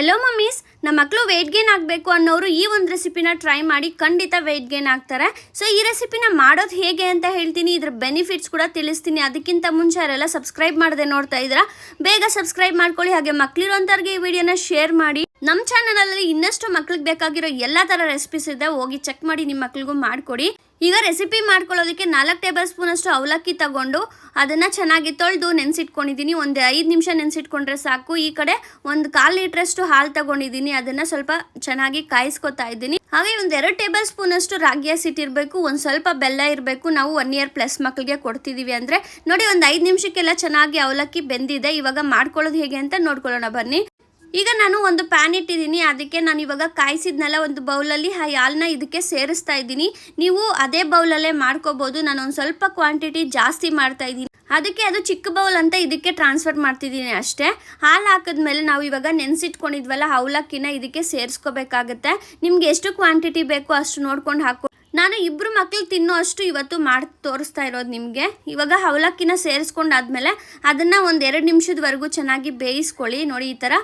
Hello mummies ನಮ್ಮ ಮಕ್ಕಳು weight gain ಆಗಬೇಕು ಅನ್ನೋರು ಈ ಒಂದು ರೆಸಿಪಿನ ಟ್ರೈ ಮಾಡಿ ಖಂಡಿತ ವೆಯ್ಟ್ ಗೇನ್ ಆಗ್ತಾರೆ. ಸೊ ಈ ರೆಸಿಪಿನ ಮಾಡೋದು ಹೇಗೆ ಅಂತ ಹೇಳ್ತೀನಿ. ಇದ್ರ ಬೆನಿಫಿಟ್ಸ್ ಕೂಡ ತಿಳಿಸ್ತೀನಿ. ಅದಕ್ಕಿಂತ ಮುಂಚೆ ಅವರೆಲ್ಲ ಸಬ್ಸ್ಕ್ರೈಬ್ ಮಾಡದೆ ನೋಡ್ತಾ ಇದ್ದೀರಾ, ಬೇಗ ಸಬ್ಸ್ಕ್ರೈಬ್ ಮಾಡ್ಕೊಳ್ಳಿ. ಹಾಗೆ ಮಕ್ಕಳಿರೋಂಥವ್ರಿಗೆ ಈ ವಿಡಿಯೋನ ಶೇರ್ ಮಾಡಿ. ನಮ್ಮ ಚಾನಲಲ್ಲಿ ಇನ್ನಷ್ಟು ಮಕ್ಳಿಗೆ ಬೇಕಾಗಿರೋ ಎಲ್ಲ ಥರ ರೆಸಿಪೀಸ್ ಇದೆ. ಹೋಗಿ ಚೆಕ್ ಮಾಡಿ ನಿಮ್ಮ ಮಕ್ಳಿಗೂ ಮಾಡಿಕೊಡಿ. ಈಗ ರೆಸಿಪಿ ಮಾಡ್ಕೊಳ್ಳೋದಕ್ಕೆ ನಾಲ್ಕು ಟೇಬಲ್ ಸ್ಪೂನ್ ಅಷ್ಟು ಅವಲಕ್ಕಿ ತಗೊಂಡು ಅದನ್ನು ಚೆನ್ನಾಗಿ ತೊಳೆದು ನೆನೆಸಿಟ್ಕೊಂಡಿದ್ದೀನಿ. ಒಂದು ಐದು ನಿಮಿಷ ನೆನೆಸಿಟ್ಕೊಂಡ್ರೆ ಸಾಕು. ಈ ಕಡೆ ಒಂದು ಕಾಲು ಲೀಟ್ರಷ್ಟು ಹಾಲು ತಗೊಂಡಿದ್ದೀನಿ. ಅದನ್ನು ಸ್ವಲ್ಪ ಚೆನ್ನಾಗಿ ಕಾಯಿಸ್ಕೊತಾ ಇದ್ದೀನಿ. ಹಾಗೆ ಒಂದು ಎರಡು ಟೇಬಲ್ ಸ್ಪೂನ್ ಅಷ್ಟು ರಾಗಿ ಹಸಿಟ್ಟು ಇರಬೇಕು. ಒಂದು ಸ್ವಲ್ಪ ಬೆಲ್ಲ ಇರಬೇಕು. ನಾವು ಒನ್ ಇಯರ್ ಪ್ಲಸ್ ಮಕ್ಕಳಿಗೆ ಕೊಡ್ತಿದ್ದೀವಿ ಅಂದರೆ. ನೋಡಿ, ಒಂದು ಐದು ನಿಮಿಷಕ್ಕೆಲ್ಲ ಚೆನ್ನಾಗಿ ಅವಲಕ್ಕಿ ಬೆಂದಿದೆ. ಇವಾಗ ಮಾಡ್ಕೊಳ್ಳೋದು ಹೇಗೆ ಅಂತ ನೋಡ್ಕೊಳ್ಳೋಣ ಬನ್ನಿ. ಈಗ ನಾನು ಒಂದು ಪ್ಯಾನ್ ಇಟ್ಟಿದ್ದೀನಿ. ಅದಕ್ಕೆ ನಾನು ಇವಾಗ ಕಾಯಿಸಿದ್ನೆಲ್ಲ ಒಂದು ಬೌಲಲ್ಲಿ, ಆ ಹಾಲನ್ನ ಇದಕ್ಕೆ ಸೇರಿಸ್ತಾ ಇದ್ದೀನಿ. ನೀವು ಅದೇ ಬೌಲಲ್ಲೇ ಮಾಡ್ಕೋಬೋದು. ನಾನು ಒಂದು ಸ್ವಲ್ಪ ಕ್ವಾಂಟಿಟಿ ಜಾಸ್ತಿ ಮಾಡ್ತಾ ಇದ್ದೀನಿ. ಅದಕ್ಕೆ ಅದು ಚಿಕ್ಕ ಬೌಲ್ ಅಂತ ಇದಕ್ಕೆ ಟ್ರಾನ್ಸ್ಫರ್ ಮಾಡ್ತಿದ್ದೀನಿ ಅಷ್ಟೇ. ಹಾಲು ಹಾಕಿದ್ಮೇಲೆ ನಾವು ಇವಾಗ ನೆನೆಸಿಟ್ಕೊಂಡಿದ್ವಲ್ಲ, ಅವಲಕ್ಕಿನ ಇದಕ್ಕೆ ಸೇರಿಸ್ಕೋಬೇಕಾಗತ್ತೆ. ನಿಮ್ಗೆ ಎಷ್ಟು ಕ್ವಾಂಟಿಟಿ ಬೇಕೋ ಅಷ್ಟು ನೋಡ್ಕೊಂಡು ಹಾಕೋ. ನಾನು ಇಬ್ರು ಮಕ್ಳು ತಿನ್ನೋ ಅಷ್ಟು ಇವತ್ತು ಮಾಡಿ ತೋರಿಸ್ತಾ ಇರೋದು ನಿಮಗೆ. ಇವಾಗ ಅವಲಕ್ಕಿನ ಸೇರಿಸ್ಕೊಂಡಾದ್ಮೇಲೆ ಅದನ್ನು ಒಂದು ಎರಡು ನಿಮಿಷದವರೆಗೂ ಚೆನ್ನಾಗಿ ಬೇಯಿಸ್ಕೊಳ್ಳಿ. ನೋಡಿ ಈ ಥರ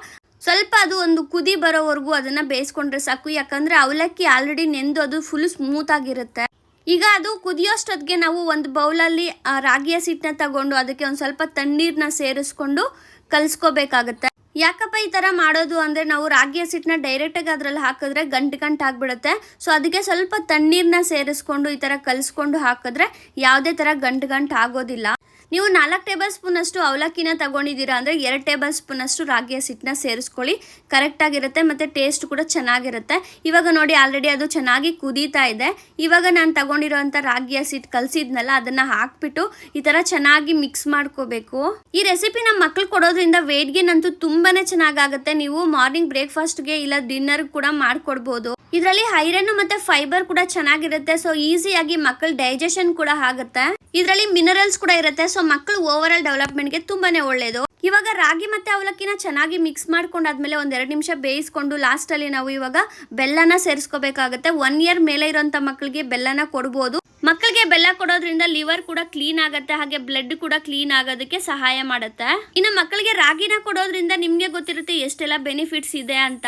ಸ್ವಲ್ಪ ಅದು ಒಂದು ಕುದಿ ಬರೋವರೆಗೂ ಅದನ್ನು ಬೇಯಿಸ್ಕೊಂಡ್ರೆ ಸಾಕು. ಯಾಕಂದರೆ ಅವಲಕ್ಕಿ ಆಲ್ರೆಡಿ ನೆಂದು ಅದು ಫುಲ್ ಸ್ಮೂತ್ ಆಗಿರುತ್ತೆ. ಈಗ ಅದು ಕುದಿಯೋಷ್ಟೊತ್ತಿಗೆ ನಾವು ಒಂದು ಬೌಲಲ್ಲಿ ಆ, ರಾಗಿ ಹಸಿಟ್ಟನ್ನ ತಗೊಂಡು ಅದಕ್ಕೆ ಒಂದು ಸ್ವಲ್ಪ ತಣ್ಣೀರನ್ನ ಸೇರಿಸ್ಕೊಂಡು ಕಲಿಸ್ಕೋಬೇಕಾಗತ್ತೆ. ಯಾಕಪ್ಪ ಈ ಥರ ಮಾಡೋದು ಅಂದರೆ ನಾವು ರಾಗಿ ಹಸಿಟ್ಟನ್ನ ಡೈರೆಕ್ಟಾಗಿ ಅದರಲ್ಲಿ ಹಾಕಿದ್ರೆ ಗಂಟು ಗಂಟು ಆಗಿಬಿಡುತ್ತೆ. ಸೊ ಅದಕ್ಕೆ ಸ್ವಲ್ಪ ತಣ್ಣೀರನ್ನ ಸೇರಿಸ್ಕೊಂಡು ಈ ಥರ ಕಲಿಸ್ಕೊಂಡು ಹಾಕಿದ್ರೆ ಯಾವುದೇ ಥರ ಗಂಟು ಗಂಟು ಆಗೋದಿಲ್ಲ. ನೀವು ನಾಲ್ಕು ಟೇಬಲ್ ಸ್ಪೂನಷ್ಟು ಅವಲಕ್ಕಿನ ತಗೊಂಡಿದ್ದೀರಾ ಅಂದರೆ ಎರಡು ಟೇಬಲ್ ಸ್ಪೂನಷ್ಟು ರಾಗಿ ಹಸಿಟ್ಟನ್ನ ಸೇರಿಸ್ಕೊಳ್ಳಿ. ಕರೆಕ್ಟಾಗಿರುತ್ತೆ ಮತ್ತು ಟೇಸ್ಟ್ ಕೂಡ ಚೆನ್ನಾಗಿರುತ್ತೆ. ಇವಾಗ ನೋಡಿ ಆಲ್ರೆಡಿ ಅದು ಚೆನ್ನಾಗಿ ಕುದೀತಾ ಇದೆ. ಇವಾಗ ನಾನು ತಗೊಂಡಿರೋಂಥ ರಾಗಿ ಹಸಿಟ್ಟು ಕಲಸಿದ್ನಲ್ಲ, ಅದನ್ನು ಹಾಕ್ಬಿಟ್ಟು ಈ ಥರ ಚೆನ್ನಾಗಿ ಮಿಕ್ಸ್ ಮಾಡ್ಕೋಬೇಕು. ಈ ರೆಸಿಪಿ ನಮ್ಮ ಮಕ್ಳು ಕೊಡೋದ್ರಿಂದ ವೇಟ್ಗೆ ಗೇನ್ ಅಂತೂ ತುಂಬಾನೇ ಚೆನ್ನಾಗಾಗುತ್ತೆ. ನೀವು ಮಾರ್ನಿಂಗ್ ಬ್ರೇಕ್ಫಾಸ್ಟ್ಗೆ ಇಲ್ಲ ಡಿನ್ನರ್ ಕೂಡ ಮಾಡಿಕೊಡ್ಬೋದು. ಇದರಲ್ಲಿ ಐರನ್ ಮತ್ತೆ ಫೈಬರ್ ಕೂಡ ಚೆನ್ನಾಗಿರುತ್ತೆ. ಸೊ ಈಸಿಯಾಗಿ ಮಕ್ಕಳು ಡೈಜೆಷನ್ ಕೂಡ ಆಗುತ್ತೆ. ಇದರಲ್ಲಿ ಮಿನರಲ್ಸ್ ಕೂಡ ಇರುತ್ತೆ. ಸೊ ಮಕ್ಕಳು ಓವರ್ ಆಲ್ ಡೆವಲಪ್ಮೆಂಟ್ಗೆ ತುಂಬಾನೇ ಒಳ್ಳೇದು. ಇವಾಗ ರಾಗಿ ಮತ್ತೆ ಅವಲಕ್ಕಿನ ಚೆನ್ನಾಗಿ ಮಿಕ್ಸ್ ಮಾಡ್ಕೊಂಡಾದ್ಮೇಲೆ ಒಂದ್ ಎರಡು ನಿಮಿಷ ಬೇಯಿಸ್ಕೊಂಡು ಲಾಸ್ಟ್ ಅಲ್ಲಿ ನಾವು ಇವಾಗ ಬೆಲ್ಲನ ಸೇರಿಸ್ಕೋಬೇಕಾಗುತ್ತೆ. ಒನ್ ಇಯರ್ ಮೇಲೆ ಇರೋಂಥ ಮಕ್ಕಳಿಗೆ ಬೆಲ್ಲನ ಕೊಡ್ಬೋದು. ಮಕ್ಕಳಿಗೆ ಬೆಲ್ಲ ಕೊಡೋದ್ರಿಂದ ಲಿವರ್ ಕೂಡ ಕ್ಲೀನ್ ಆಗುತ್ತೆ. ಹಾಗೆ ಬ್ಲಡ್ ಕೂಡ ಕ್ಲೀನ್ ಆಗೋದಕ್ಕೆ ಸಹಾಯ ಮಾಡುತ್ತೆ. ಇನ್ನು ಮಕ್ಕಳಿಗೆ ರಾಗಿನ ಕೊಡೋದ್ರಿಂದ ನಿಮ್ಗೆ ಗೊತ್ತಿರುತ್ತೆ ಎಷ್ಟೆಲ್ಲ ಬೆನಿಫಿಟ್ಸ್ ಇದೆ ಅಂತ.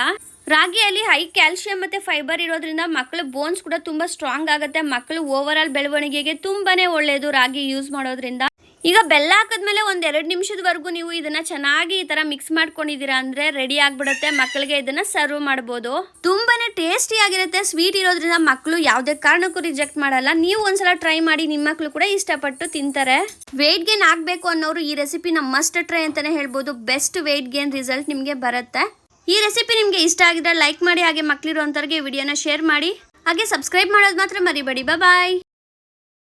ರಾಗಿಯಲ್ಲಿ ಹೈ ಕ್ಯಾಲ್ಸಿಯಂ ಮತ್ತು ಫೈಬರ್ ಇರೋದ್ರಿಂದ ಮಕ್ಕಳು ಬೋನ್ಸ್ ಕೂಡ ತುಂಬ ಸ್ಟ್ರಾಂಗ್ ಆಗುತ್ತೆ. ಮಕ್ಕಳು ಓವರ್ ಆಲ್ ಬೆಳವಣಿಗೆಗೆ ತುಂಬಾನೇ ಒಳ್ಳೆಯದು ರಾಗಿ ಯೂಸ್ ಮಾಡೋದ್ರಿಂದ. ಈಗ ಬೆಲ್ಲ ಹಾಕಿದ್ಮೇಲೆ ಒಂದು ಎರಡು ನಿಮಿಷದವರೆಗೂ ನೀವು ಇದನ್ನ ಚೆನ್ನಾಗಿ ಈ ತರ ಮಿಕ್ಸ್ ಮಾಡ್ಕೊಂಡಿದ್ದೀರಾ ಅಂದರೆ ರೆಡಿ ಆಗಿಬಿಡುತ್ತೆ. ಮಕ್ಕಳಿಗೆ ಇದನ್ನ ಸರ್ವ್ ಮಾಡ್ಬೋದು. ತುಂಬಾನೇ ಟೇಸ್ಟಿ ಆಗಿರುತ್ತೆ. ಸ್ವೀಟ್ ಇರೋದ್ರಿಂದ ಮಕ್ಕಳು ಯಾವುದೇ ಕಾರಣಕ್ಕೂ ರಿಜೆಕ್ಟ್ ಮಾಡಲ್ಲ. ನೀವು ಒಂದ್ಸಲ ಟ್ರೈ ಮಾಡಿ ನಿಮ್ಮ ಮಕ್ಕಳು ಕೂಡ ಇಷ್ಟಪಟ್ಟು ತಿಂತಾರೆ. ವೆಯ್ಟ್ ಗೇನ್ ಆಗಬೇಕು ಅನ್ನೋರು ಈ ರೆಸಿಪಿನ ಮಸ್ಟ್ ಟ್ರೈ ಅಂತಾನೆ ಹೇಳ್ಬೋದು. ಬೆಸ್ಟ್ ವೆಯ್ಟ್ ಗೇನ್ ರಿಸಲ್ಟ್ ನಿಮಗೆ ಬರುತ್ತೆ. ಈ ರೆಸಿಪಿ ನಿಮಗೆ ಇಷ್ಟ ಆಗಿದ್ರೆ ಲೈಕ್ ಮಾಡಿ, ಹಾಗೆ ಮಕ್ಕಳಿರುವಂಥವ್ರಿಗೆ ವಿಡಿಯೋನ ಶೇರ್ ಮಾಡಿ, ಹಾಗೆ ಸಬ್ಸ್ಕ್ರೈಬ್ ಮಾಡೋದು ಮಾತ್ರ ಮರಿಬೇಡಿ. ಬಾಯ್